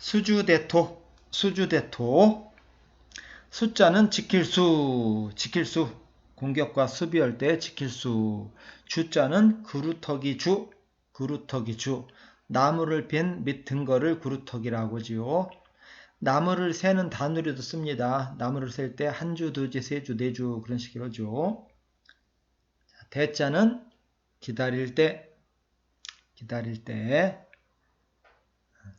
수주대토, 수주대토. 숫자는 지킬 수, 지킬 수. 공격과 수비할 때 지킬 수. 주자는 그루터기 주, 그루터기 주. 나무를 벤및 등거를 그루터기라고 하지요. 나무를 세는 단위로도 씁니다. 나무를 셀 때 한 주, 두 주, 세 주, 네 주 그런 식으로죠. 대자는 기다릴 때, 기다릴 때.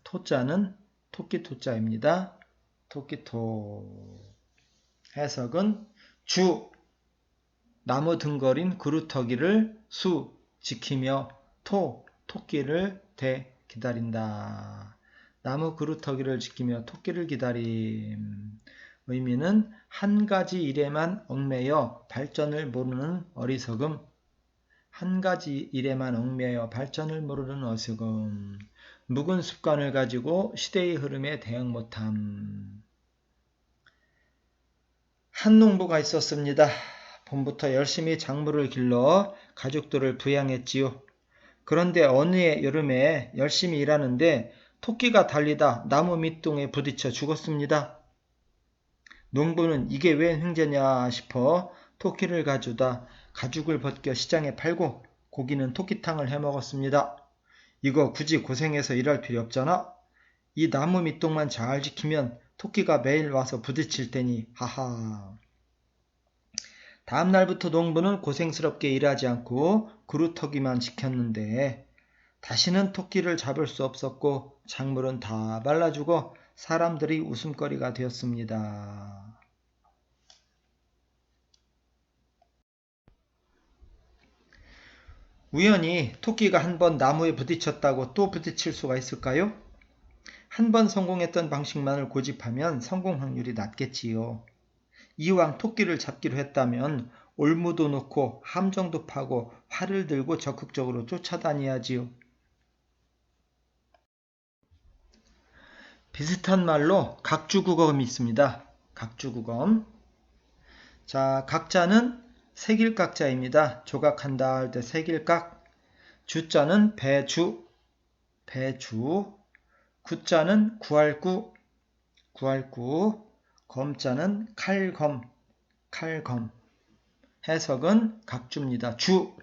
토자는 토끼 토자입니다. 토끼토. 해석은 주, 나무 등거린 그루터기를 수, 지키며 토, 토끼를 대 기다린다. 나무 그루터기를 지키며 토끼를 기다림. 의미는 한 가지 일에만 얽매여 발전을 모르는 어리석음. 한 가지 일에만 얽매여 발전을 모르는 어리석음. 묵은 습관을 가지고 시대의 흐름에 대응 못함. 한 농부가 있었습니다. 봄부터 열심히 작물을 길러 가족들을 부양했지요. 그런데 어느 해 여름에 열심히 일하는데 토끼가 달리다 나무 밑둥에 부딪혀 죽었습니다. 농부는 이게 웬 횡재냐 싶어 토끼를 가져다 가죽을 벗겨 시장에 팔고 고기는 토끼탕을 해 먹었습니다. 이거 굳이 고생해서 일할 필요 없잖아. 이 나무 밑동만 잘 지키면 토끼가 매일 와서 부딪힐 테니 하하. 다음 날부터 농부는 고생스럽게 일하지 않고 그루터기만 지켰는데 다시는 토끼를 잡을 수 없었고 작물은 다 말라주고 사람들이 웃음거리가 되었습니다. 우연히 토끼가 한 번 나무에 부딪혔다고 또 부딪힐 수가 있을까요? 한 번 성공했던 방식만을 고집하면 성공 확률이 낮겠지요. 이왕 토끼를 잡기로 했다면 올무도 놓고 함정도 파고 활을 들고 적극적으로 쫓아다녀야지요. 비슷한 말로 각주국어음이 있습니다. 각주국어음. 자, 각자는 색일각자입니다. 조각한다 할때 색일각. 주자는 배주, 배주. 구자는 구할구, 구할구. 검자는 칼검, 칼검. 해석은 각주입니다. 주,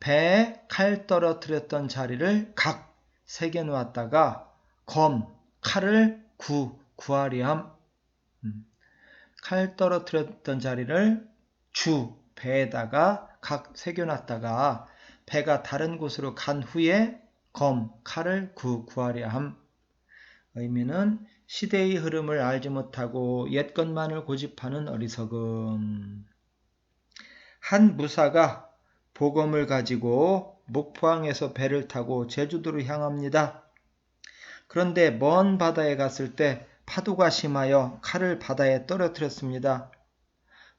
배에 칼 떨어뜨렸던 자리를 각 새겨 놓았다가 검, 칼을 구, 구하리함. 음. 칼 떨어뜨렸던 자리를 주, 배에다가 각 새겨놨다가 배가 다른 곳으로 간 후에 검, 칼을 구, 구하려 함. 의미는 시대의 흐름을 알지 못하고 옛 것만을 고집하는 어리석음. 한 무사가 복음을 가지고 목포항에서 배를 타고 제주도로 향합니다. 그런데 먼 바다에 갔을 때 파도가 심하여 칼을 바다에 떨어뜨렸습니다.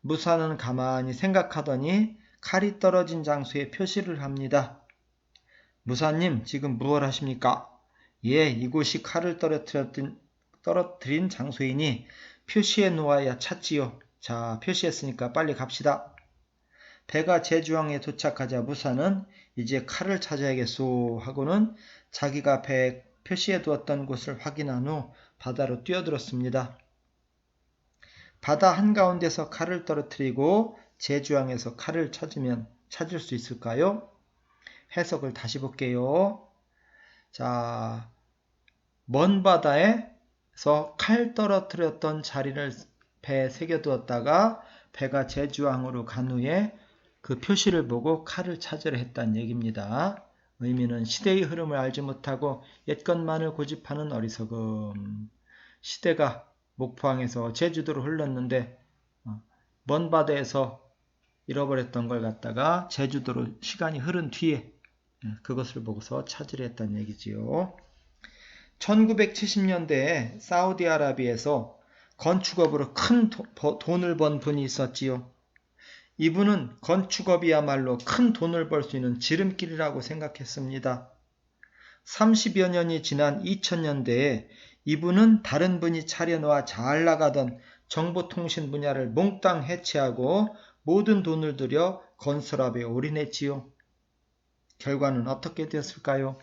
무사는 가만히 생각하더니 칼이 떨어진 장소에 표시를 합니다. 무사님, 지금 무엇 하십니까? 예, 이곳이 칼을 떨어뜨린, 떨어뜨린 장소이니 표시해 놓아야 찾지요. 자, 표시했으니까 빨리 갑시다. 배가 제주항에 도착하자 무사는 이제 칼을 찾아야겠소 하고는 자기가 배에 표시해 두었던 곳을 확인한 후 바다로 뛰어들었습니다. 바다 한가운데서 칼을 떨어뜨리고 제주항에서 칼을 찾으면 찾을 수 있을까요? 해석을 다시 볼게요. 자, 먼 바다에서 칼 떨어뜨렸던 자리를 배에 새겨두었다가 배가 제주항으로 간 후에 그 표시를 보고 칼을 찾으려 했다는 얘기입니다. 의미는 시대의 흐름을 알지 못하고 옛것만을 고집하는 어리석음. 시대가 목포항에서 제주도로 흘렀는데 어, 먼 바다에서 잃어버렸던 걸 갖다가 제주도로 시간이 흐른 뒤에 예, 그것을 보고서 찾으려 했다는 얘기지요. 1970년대에 사우디아라비에서 건축업으로 큰 돈을 번 분이 있었지요. 이분은 건축업이야말로 큰 돈을 벌 수 있는 지름길이라고 생각했습니다. 30여 년이 지난 2000년대에 이분은 다른 분이 차려놓아 잘 나가던 정보통신 분야를 몽땅 해체하고 모든 돈을 들여 건설업에 올인했지요. 결과는 어떻게 되었을까요?